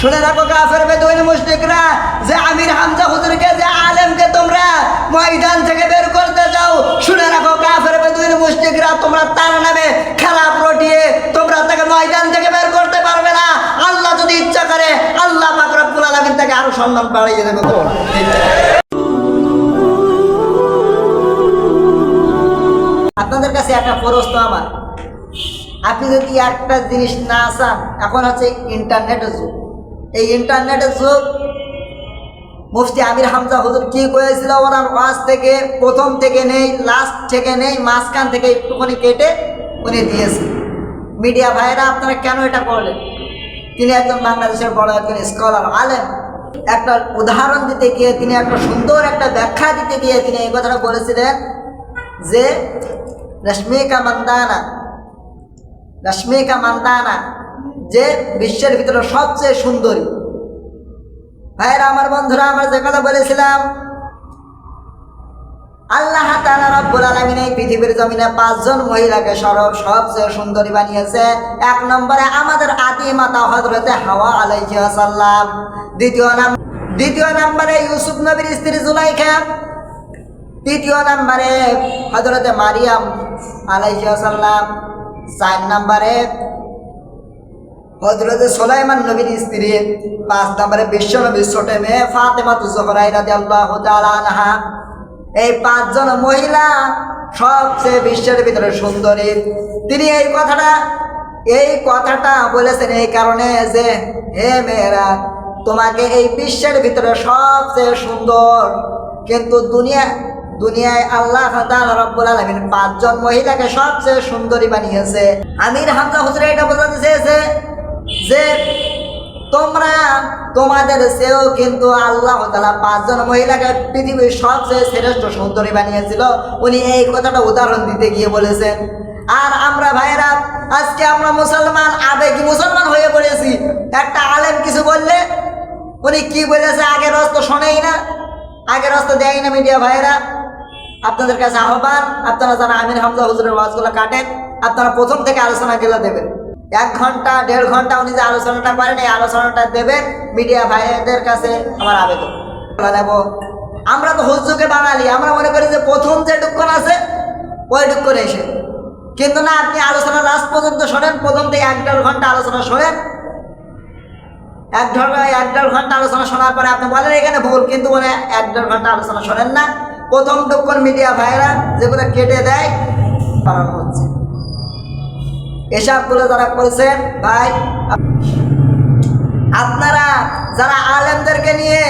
শুনে রাখো কাফের বেদুইন মুশরিকরা, যে আমির হামজা হুজুরকে, যে আলেমকে তোমরা ময়দান থেকে বের করতে যাও, শুনে রাখো কাফের বেদুইন মুশরিকরা, তোমরা তার নামে খারাপ রটিয়ে তোমরা তাকে ময়দান থেকে বের করতে পারবে না। আল্লাহ যদি ইচ্ছা করে, আল্লাহ পাক রব্বুল আলামিন তাকে আরও সম্মান বাড়িয়ে দেবে। তো আপনাদের কাছে একটা প্রশ্ন আমার। আপনি যদি একটা জিনিস না চান, এখন হচ্ছে ইন্টারনেটের যুগ। এই ইন্টারনেটের যুগ। মুফতি আমির হামজা হুজুর কি করেছিল ওনার ওয়াজ থেকে, প্রথম থেকে নেই লাস্ট থেকে নেই, মাঝখান থেকে একটুখানি কেটে উনি দিয়েছে। মিডিয়া ভাইয়েরা, আপনারা কেন এটা করলেন? তিনি একজন বাংলাদেশের বড় একজন স্কলার আলেন একটা উদাহরণ দিতে গিয়ে, তিনি একটা সুন্দর একটা ব্যাখ্যা দিতে গিয়ে তিনি এই কথাটা বলেছিলেন যে, রশ্মিকা মন্দানা রশ্মিকা মন্দানা যে বিশ্বের ভিতরে সবচেয়ে সুন্দরী। ভাইয়েরা আমার বন্ধুরা, আমরা যে কথা বলেছিলাম, আল্লাহ এই পৃথিবীর জমিনে পাঁচজন মহিলাকে সরব সবচেয়ে সুন্দরী বানিয়েছে। এক নম্বরে আমাদের আদি মাতা হযরতে হাওয়া আলাইহিস সালাম দ্বিতীয় নাম দ্বিতীয় নম্বরে ইউসুফ নবীর স্ত্রী জুলাইখা। তৃতীয় নম্বরে হযরতে মারিয়াম আলাইহিস সালাম চার নম্বরে হজরত সোলাইমান নবীর স্ত্রী পাঁচ নম্বরে বিশ্ব নবীর ছোট মেয়ে ফাতেমা তুজহরাই রাজি আল্লাহ আনহা। এই পাঁচজন মহিলা সবচেয়ে বিশ্বের ভিতরে সুন্দরী। তিনি এই কথাটা এই কথাটা বলেছেন এই কারণে যে, হে মেয়েরা, তোমাকে এই বিশ্বের ভিতরে সবচেয়ে সুন্দর। কিন্তু দুনিয়া, দুনিয়ায় আল্লাহ রব্বুল আলামিন পাঁচজন মহিলাকে সবচেয়ে সুন্দরী বানিয়েছে। আমির হামজা হুজুর এটা বোঝাতে চেয়েছে যে তোমরা তোমাদের চেয়েও কিন্তু আল্লাহ তালা পাঁচজন মহিলাকে পৃথিবীর সবচেয়ে শ্রেষ্ঠ সুন্দরী বানিয়েছিল। উনি এই কথাটা উদাহরণ দিতে গিয়ে বলেছেন, আর আমরা ভাইরা আজকে আমরা মুসলমান আবেগী মুসলমান হয়ে পড়েছি? একটা আলেম কিছু বললে, উনি কি বলেছে আগের রস্ত শোনেই না আগের রস্ত দেয় না মিডিয়া ভাইয়েরা? আপনাদের কাছে আহ্বান, আপনারা যারা আমির হামজা হুজুরের ওয়াজগুলো কাটেন, আপনারা প্রথম থেকে আলোচনা গেলে দেবেন। এক ঘণ্টা, দেড় ঘণ্টা উনি যে আলোচনাটা করেন, এই আলোচনাটা দেবেন মিডিয়া ভাইদের কাছে আমার আবেদন। দেব, আমরা তো হুজুকে বাঙালি, আমরা মনে করি যে প্রথম যে ডুক্কন আছে, ওই ডুক্কন এসে। কিন্তু না, আপনি আলোচনা লাস্ট পর্যন্ত শোনেন, প্রথম থেকে এক দেড় ঘণ্টা আলোচনা শোনেন। এক ঘণ্টা এক দেড় ঘণ্টা আলোচনা শোনার পরে আপনি বলেন এখানে ভুল, কিন্তু মানে এক দেড় ঘণ্টা আলোচনা শোনেন না। প্রথম ডুক্কন মিডিয়া ভাইরা যেগুলো কেটে দেয়, পালন হচ্ছে এসবগুলো যারা করেছেন ভাই, আপনারা যারা আলেমদেরকে নিয়ে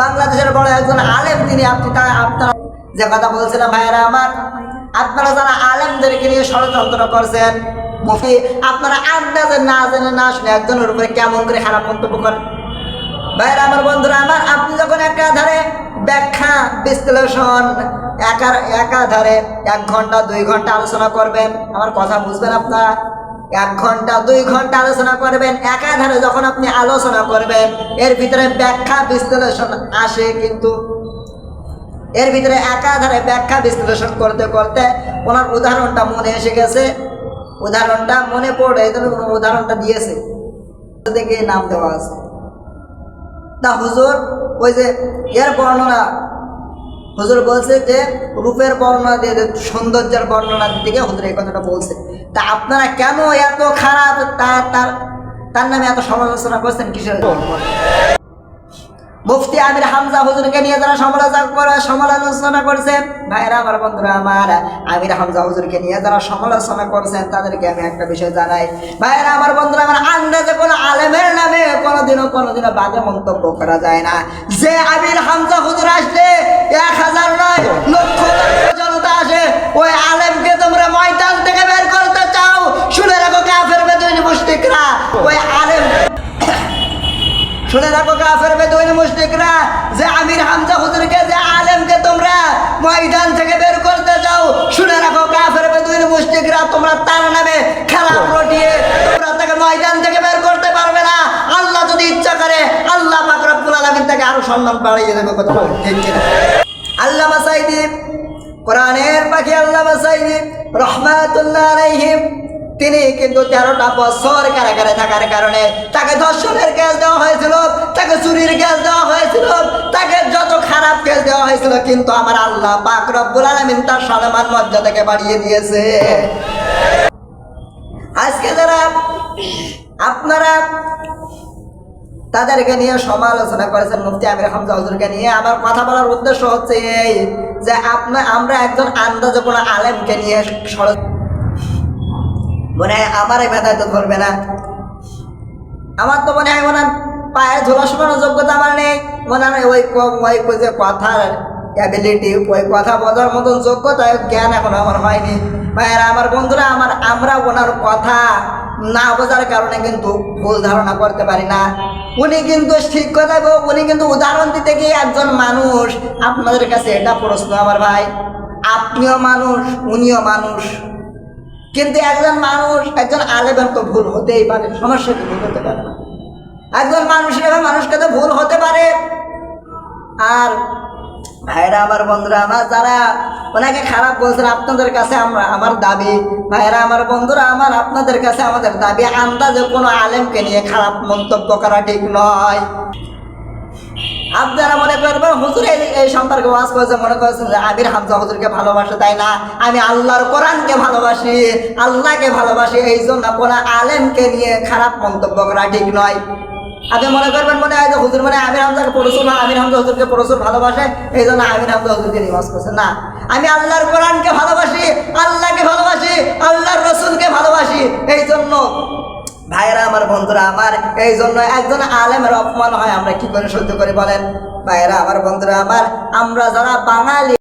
বাংলাদেশের বড় একজন আলেম, তিনি আপনি তা আপনারা যে কথা বলছিলাম, ভাইয়েরা আমার, আপনারা যারা আলেমদেরকে নিয়ে ষড়যন্ত্র করছেন মুফি আপনারা আন্দাজে না জেনে না শুনে একজনের উপরে কেমন করে খারাপ মন্তব্য করেন? ভাইয়েরা আমার বন্ধুরা, আমার, আপনি যখন একাধারে ব্যাখ্যা, বিশ্লেষণ, একার একাধারে এক ঘণ্টা, দুই ঘণ্টা আলোচনা করবেন। আমার কথা বুঝবেন আপনারা? এক ঘণ্টা, দুই ঘণ্টা আলোচনা করবেন। একাধারে যখন আপনি আলোচনা করবেন, এর ভিতরে ব্যাখ্যা, বিশ্লেষণ আসে কিন্তু এর ভিতরে একাধারে ব্যাখ্যা, বিশ্লেষণ করতে করতে ওনার উদাহরণটা মনে এসে গেছে। উদাহরণটা মনে পড়ে, এই জন্য উদাহরণটা দিয়েছে। থেকে নাম দেওয়া আছে। তা হুজুর, ওই যে এর বর্ণনা, হুজুর বলছে যে রূপের বর্ণনা দিয়ে সৌন্দর্যের বর্ণনা দিকে হুজুর এই কথাটা বলছে। তা আপনারা কেন এত খারাপ তার তার তার নামে এত সমালোচনা করছেন কিসের মুফতি আমির হামজা হুজুরকে নিয়ে যারা সমালোচনা করে, সমালোচনা করছেন, ভাইরা আমার বন্ধুরা আমার, আমির হামজা হুজুরকে নিয়ে যারা সমালোচনা করছেন, তাদেরকে আমি একটা বিষয় জানাই। ভাইরা আমার বন্ধুরা আমার আন্দাজে কোনোদিনও বাজে মন্তব্য করা যায় না। যে আমির হামজা হুজুর আসলে এক হাজার নয় লক্ষ জনতা আসে, ওই আলেমকে তোমরা ময়দান থেকে বের করতে চাও, শুনে রাখো কাফের বেদুইন মুশরিকরা। ওই আলেম শুনে রাখো কাফের বেদুইন যে আমির হামজা হুজুরকে, যে আলেমকে তোমরা ময়দান থেকে বের করতে যাও শুনে রাখো কাফের বেদুইন তোমরা তার নামে খেলা রটিয়ে তোমরা তাকে ময়দান থেকে বের করতে পারবে না আল্লাহ যদি ইচ্ছা করে আল্লাহ পাক রব্বুল আলামিন তাকে আরও সম্মান বাড়িয়ে দেবে কথা আল্লাহ মাসাইদি কোরআনের পাখি আল্লাহ মাসাইদি রহমাতুল্লাহ আলাইহিম, তিনি কিন্তু তেরোটা বছর কারাগারে থাকার কারণে তাকে ধর্ষণের কেস দেওয়া হয়েছিল, তাকে চুরির কেস দেওয়া হয়েছিল, তাকে যত খারাপ কেস দেওয়া হয়েছিল, কিন্তু আমার আল্লাহ পাক রব্বুল আলামিন তার সম্মান মর্যাদাকে বাড়িয়ে দিয়েছে। আজকে যারা আপনারা তাদেরকে নিয়ে সমালোচনা করেছেন মুফতি আমির হামজা হুজুরকে নিয়ে। আমার কথা বলার উদ্দেশ্য হচ্ছে এই যে আপনার আমরা একজন আন্দাজে কোনো আলেমকে নিয়ে ষড় মনে হয় আমার এই ব্যথায় তো ধরবে না। আমার তো মনে হয় ওনার পায়ে ঝোলা শোনানোর যোগ্যতা আমার নেই। মনে হয় ওই ওই যে কথার অ্যাবিলিটি ওই কথা বলার মতন যোগ্যতা জ্ঞান এখন আমার হয়নি। ভাইয়েরা, আমার বন্ধুরা, আমার আমরা ওনার কথা না বোঝার কারণে কিন্তু ভুল ধারণা করতে পারি না। উনি কিন্তু ঠিক কথা উনি কিন্তু উদাহরণ দিতে গিয়ে একজন মানুষ। আপনাদের কাছে এটা প্রশ্ন আমার ভাই, আপনিও মানুষ, উনিও মানুষ। কিন্তু একজন মানুষ, একজন আলেমের তো ভুল হতেই পারে, সমস্যা কি ভুল হতে পারে না। একজন মানুষ হিসেবে মানুষকে তো ভুল হতে পারে। আর ভাইরা, আমার বন্ধুরা, আমার যারা ওনাকে খারাপ বলছেন, আপনাদের কাছে আমরা আমার দাবি। ভাইরা, আমার বন্ধুরা, আমার আপনাদের কাছে আমাদের দাবি, আন্দাজে কোনো আলেমকে নিয়ে খারাপ মন্তব্য করা ঠিক নয়। আপনারা মনে করবেন, হুজুর এই সম্পর্কে ওয়াজ করেছে মনে করেছেন যে আমির হামজা হুজুরকে ভালোবাসে, তাই না? আমি আল্লাহর কোরআনকে ভালোবাসি, আল্লাহকে ভালোবাসি এই জন্য কোনো আলেমকে নিয়ে খারাপ মন্তব্য করা ঠিক নয়। আপনি মনে করবেন মনে হয় যে হুজুর মানে আমির হামজাকে প্রচুর না আমির হামজা হুজুরকে প্রচুর ভালোবাসে? এই জন্য আমির হামজা হুজুরকে ওয়াজ করছে। না। আমি আল্লাহর কোরআনকে ভালোবাসি, আল্লাহকে ভালোবাসি, আল্লাহর রসুলকে ভালোবাসি। এই জন্য ভাইয়েরা, আমার বন্ধুরা, আমার এই জন্য একজন আলেমের অপমান হয়, আমরা কি করে সহ্য করে বলেন? ভাইয়েরা, আমার বন্ধুরা, আমার, আমরা যারা বাঙালি